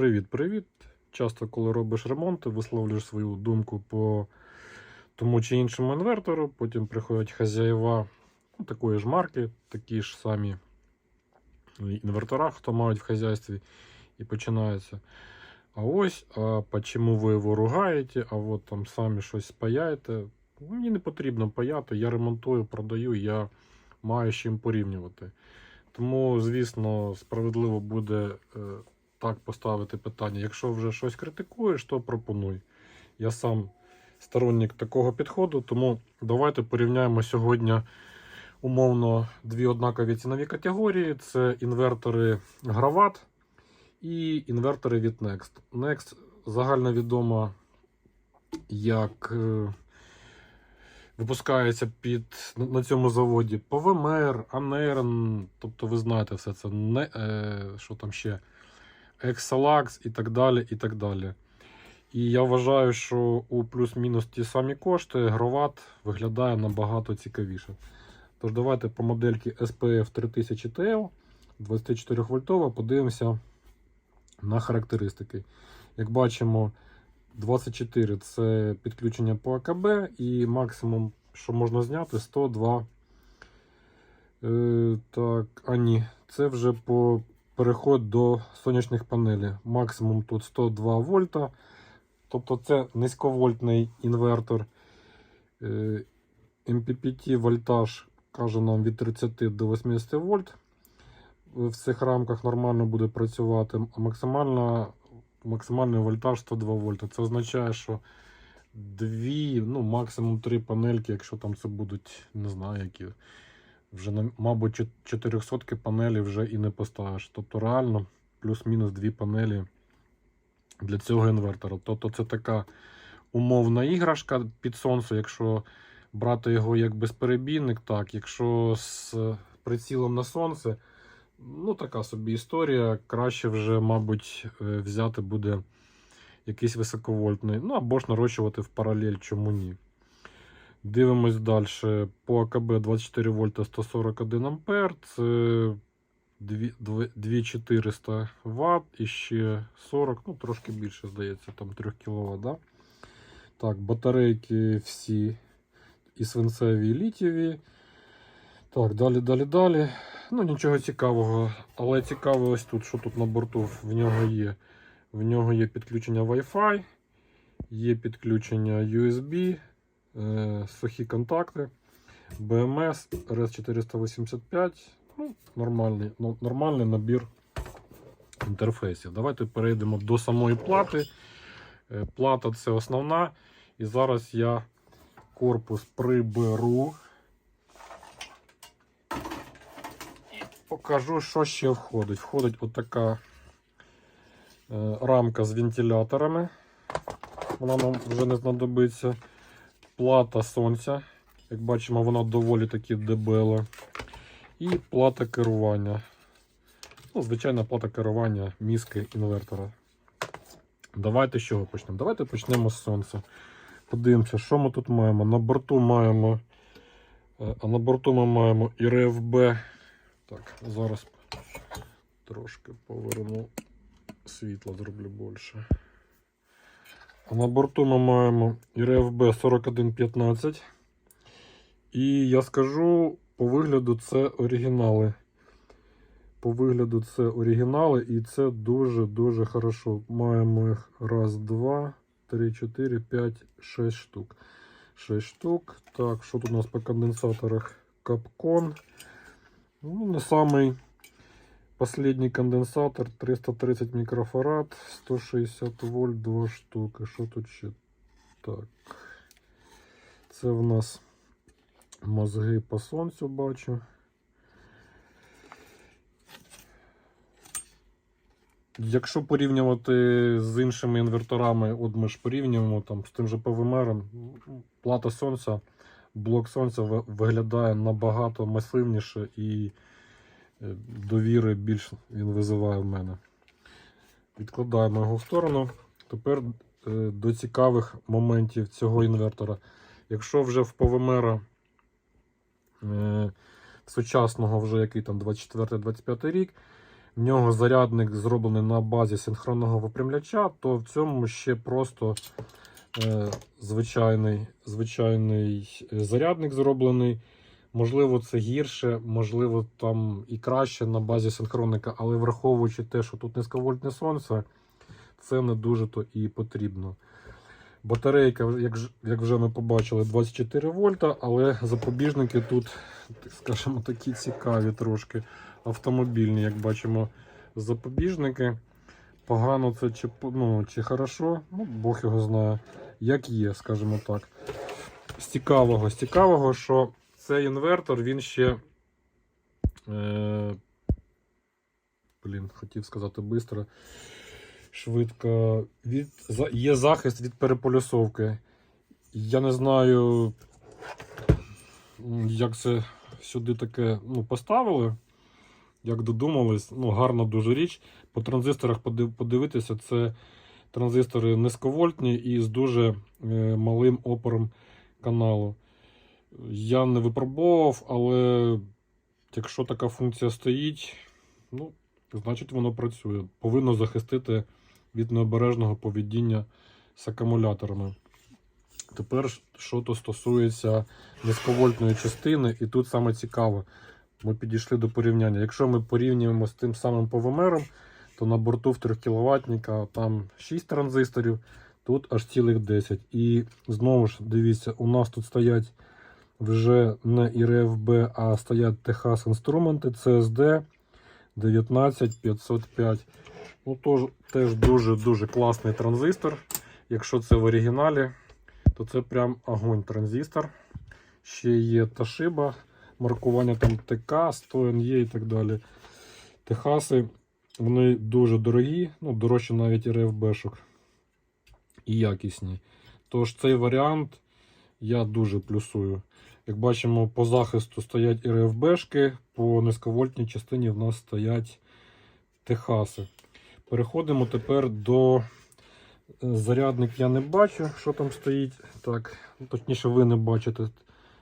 Привіт-привіт. Часто, коли робиш ремонти, висловлюєш свою думку по тому чи іншому інвертору. Потім приходять хазяїва ну, такої ж марки, такі ж самі інвертора, хто мають в хазяйстві, і починається. А ось, а почему ви його ругаєте, а от там самі щось паяєте. Мені не потрібно паяти, я ремонтую, продаю, я маю з чим порівнювати. Тому, звісно, справедливо буде е, так поставити питання. Якщо вже щось критикуєш, то пропонуй. Я сам сторонник такого підходу, тому давайте порівняємо сьогодні умовно дві однакові цінові категорії: це інвертори Грават і інвертори від Next. Next загальновідома як е, випускається під на цьому заводі ПВМР, АНЕРН, тобто ви знаєте все це, не, е, що там ще, Exalax і так далі. І так далі. І я вважаю, що у плюс-мінус ті самі кошти Гроват виглядає набагато цікавіше. Тож давайте по модельки SPF 3000 TL 24 вольтова подивимося на характеристики. Як бачимо, 24 це підключення по АКБ і максимум, що можна зняти, 102. Е, так, а ні, це вже по переход до сонячних панелей. Максимум тут 102 вольта. Тобто це низьковольтний інвертор. Е, MPPT вольтаж каже нам від 30 до 80 вольт. В цих рамках нормально буде працювати. Максимальна, максимальний вольтаж 102 вольта. Це означає, що дві, ну максимум три панельки, якщо там це будуть, не знаю, які. Вже, мабуть, 400 панелі вже і не поставиш. Тобто реально плюс-мінус дві панелі для цього інвертора. Тобто це така умовна іграшка під сонце, якщо брати його як безперебійник, так, якщо з прицілом на сонце, ну така собі історія. Краще вже, мабуть, е, взяти буде якийсь високовольтний. Ну або ж нарощувати в паралель, чому ні. Дивимось далі. По АКБ 24 вольта 141 ампер. Це 2400 Вт і ще 40, ну трошки більше, здається, там 3 кВт. Да? Так, батарейки всі і свинцеві, і літєві. Так, далі, далі, далі. Ну, нічого цікавого. Але цікаво ось тут, що тут на борту в нього є. В нього є підключення Wi-Fi, є підключення USB, е, сухі контакти, BMS, RS485. Ну, нормальний, ну, нормальний набір інтерфейсів. Давайте перейдемо до самої плати. Е, Плата це основна. І зараз я корпус приберу. І покажу, що ще входить. Входить отака е, рамка з вентиляторами. Вона нам вже не знадобиться. Плата сонця. Як бачимо, вона доволі таки дебела. І плата керування. Ну, звичайна плата керування мізки інвертора. Давайте з чого почнемо? Давайте почнемо з сонця. Подивимося, що ми тут маємо. На борту маємо. е, А на борту ми маємо і РФБ. Так, зараз трошки поверну світло, зроблю більше. На борту ми маємо РФБ 4115. І я скажу, по вигляду це оригінали. По вигляду це оригінали, і це дуже-дуже хорошо. Маємо їх раз, два, три, чотири, п'ять, шесть штук. Шесть штук. Так, що тут у нас по конденсаторах? Капкон. Ну, не самий последній конденсатор 330 мікрофарад, 160 вольт, 2 штуки. Що тут ще? Так. Це в нас мозги по сонцю бачу. Якщо порівнювати з іншими інверторами, от ми ж порівнюємо там, з тим же ПВМР, плата сонця, блок сонця виглядає набагато масивніше і довіри більш він визиває в мене. Відкладаємо його в сторону. Тепер е, до цікавих моментів цього інвертора. Якщо вже в ПВМР е, сучасного, вже який там 24-25 рік, в нього зарядник зроблений на базі синхронного випрямляча, то в цьому ще просто е, звичайний, звичайний е, зарядник зроблений. Можливо, це гірше, можливо, там і краще на базі синхронника, але враховуючи те, що тут низьковольтне сонце, це не дуже то і потрібно. Батарейка, як, вже ми побачили, 24 вольта, але запобіжники тут, скажімо, такі цікаві трошки автомобільні, як бачимо, запобіжники. Погано це чи, ну, чи хорошо, ну, Бог його знає, як є, скажімо так. З цікавого, з цікавого, що цей інвертор, він ще. Е, блін, хотів сказати швидко. Швидко. Від, є захист від переполюсовки. Я не знаю, як це сюди таке ну, поставили. Як додумались, ну, гарна дуже річ. По транзисторах подивитися, це транзистори низьковольтні і з дуже е, малим опором каналу. Я не випробовував, але якщо така функція стоїть, ну, значить воно працює. Повинно захистити від необережного поведіння з акумуляторами. Тепер, що то стосується низьковольтної частини, і тут саме цікаво, ми підійшли до порівняння. Якщо ми порівнюємо з тим самим повимером, то на борту в 3 кВт там 6 транзисторів, тут аж цілих 10. І знову ж дивіться, у нас тут стоять вже не IRFB, а стоять Техас інструменти CSD 19505. Ну, тож, теж дуже-дуже класний транзистор. Якщо це в оригіналі, то це прям огонь транзистор. Ще є Toshiba, маркування там ТК, 100NE і так далі. Техаси, вони дуже дорогі, ну, дорожчі навіть RFB-шок. І якісні. Тож цей варіант я дуже плюсую. Як бачимо, по захисту стоять РФБшки, по низьковольтній частині в нас стоять Техаси. Переходимо тепер до е, зарядник. Я не бачу, що там стоїть. Так, ну, точніше, ви не бачите.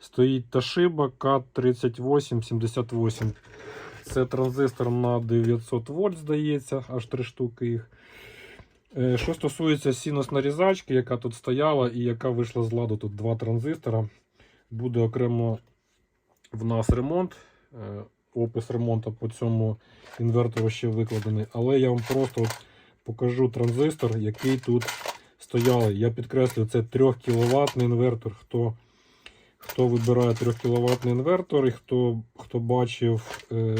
Стоїть Toshiba K3878. Це транзистор на 900 вольт, здається, аж три штуки їх. Е, Що стосується синус-нарізачки, яка тут стояла і яка вийшла з ладу, тут два транзистора. Буде окремо в нас ремонт. Е, Опис ремонту по цьому інвертору ще викладений. Але я вам просто покажу транзистор, який тут стояв. Я підкреслю, це 3 кВт інвертор. Хто, хто вибирає 3 кВт інвертор і хто, хто бачив, е,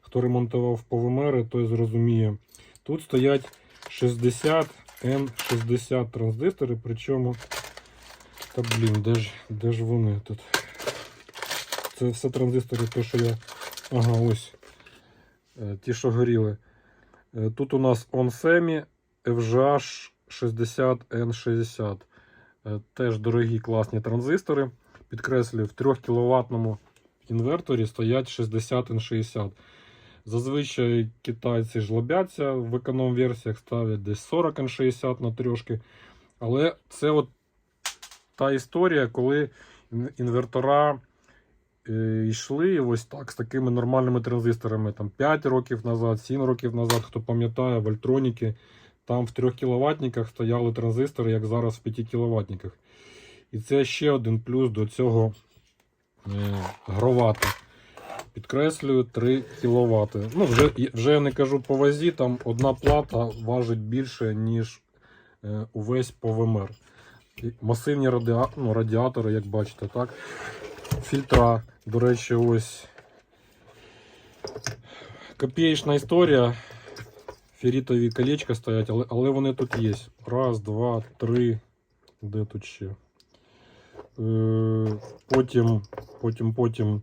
хто ремонтував повимери, той зрозуміє. Тут стоять 60 N60 транзистори, причому. Та блін, де ж, де ж вони тут? Це все транзистори, те, що я. Ага, ось. Е, Ті, що горіли. Е, Тут у нас OnSemi FGH 60N60. Е, Теж дорогі класні транзистори. Підкреслюю, в 3 кВт інверторі стоять 60N60. Зазвичай китайці жлобяться в економ-версіях, ставлять десь 40N60 на трьошки. Але це от та історія, коли інвертора е, йшли ось так з такими нормальними транзисторами. Там 5 років назад, 7 років назад, хто пам'ятає, в Альтроніки, там в 3 кВт стояли транзистори, як зараз в 5 кВт. І це ще один плюс до цього е, гровати. Підкреслюю 3 кВт. Ну, вже, вже я не кажу по вазі, там одна плата важить більше, ніж е, увесь ПВМР. Масивні радіа... ну, радіатори, як бачите, так? Фільтра. До речі, ось копієчна історія. Ферритові колечка стоять, але, але вони тут є. Раз, два, три. Де тут ще? Е, потім, потім, потім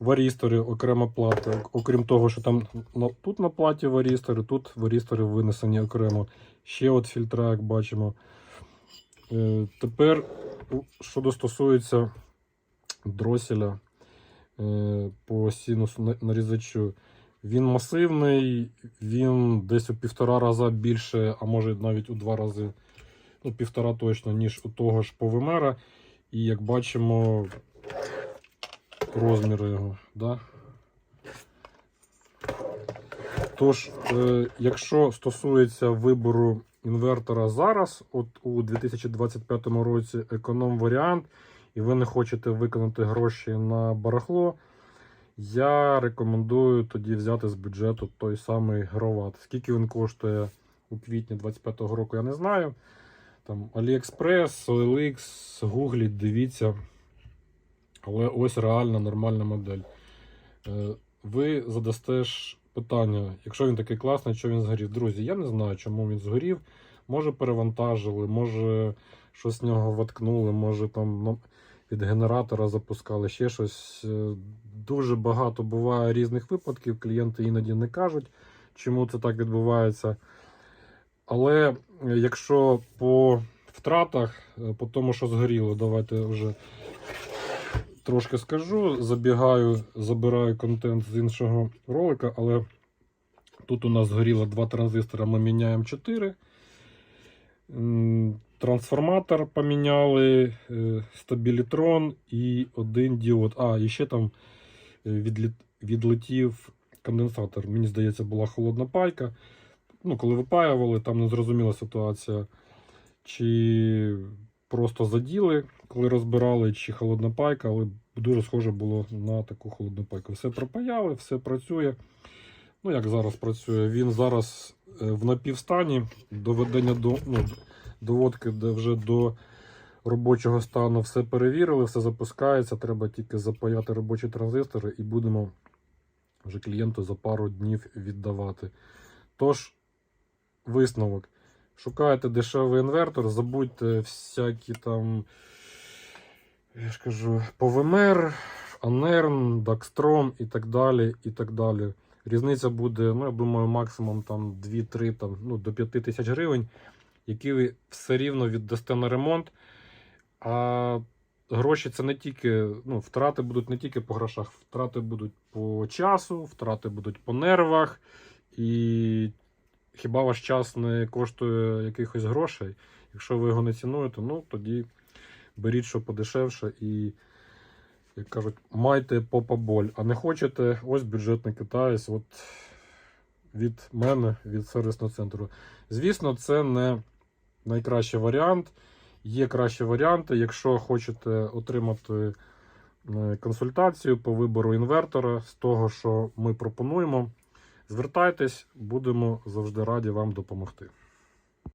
варістори, окрема плата. Окрім того, що там на, тут на платі варістори, тут варістори винесені окремо. Ще от фільтра, як бачимо. Е, тепер, що стосується дроселя е, по синусу на- нарізачу. Він масивний, він десь у півтора рази більше, а може навіть у два рази, ну, півтора точно, ніж у того ж повимера. І як бачимо, розміри його. Да? Тож, е, якщо стосується вибору інвертора зараз, от у 2025 році економ варіант, і ви не хочете виконати гроші на барахло, я рекомендую тоді взяти з бюджету той самий гроват. Скільки він коштує у квітні 2025 року, я не знаю. Там AliExpress, OLX, гугліть, дивіться. Але ось реальна нормальна модель. Е, Ви задасте ж питання, якщо він такий класний, що він згорів. Друзі, я не знаю, чому він згорів. Може перевантажили, може щось з нього воткнули, може там ну, від генератора запускали, ще щось. Е, Дуже багато буває різних випадків. Клієнти іноді не кажуть, чому це так відбувається. Але е, якщо по втратах, е, по тому, що згоріло, давайте вже трошки скажу. Забігаю, забираю контент з іншого ролика, але тут у нас згоріло два транзистора, ми міняємо 4. Трансформатор поміняли, е, стабілітрон і один діод. А, і ще там е, відлетів конденсатор. Мені здається, була холодна пайка. Ну, коли випаювали, там незрозуміла ситуація. Чи просто заділи, коли розбирали, чи холодна пайка, але дуже схоже було на таку холодну пайку. Все пропаяли, все працює. Ну, як зараз працює? Він зараз е, в напівстані доведення до ну, доводки, де вже до робочого стану все перевірили, все запускається. Треба тільки запаяти робочі транзистори і будемо вже клієнту за пару днів віддавати. Тож, висновок. Шукаєте дешевий інвертор, забудьте всякі там, я ж кажу, PowerMer, Anern, Daxtrom і так далі. і так далі. Різниця буде, ну, я думаю, максимум там 2-3 там, ну, до 5 тисяч гривень, які ви все рівно віддасте на ремонт. А гроші це не тільки, ну, втрати будуть не тільки по грошах, втрати будуть по часу, втрати будуть по нервах. І хіба ваш час не коштує якихось грошей? Якщо ви його не цінуєте, ну тоді беріть що подешевше і, як кажуть, майте попа боль. А не хочете, ось бюджетний китаєць, от від мене, від сервісного центру. Звісно, це не найкращий варіант. Є кращі варіанти. Якщо хочете отримати е, консультацію по вибору інвертора з того, що ми пропонуємо, звертайтесь, будемо завжди раді вам допомогти.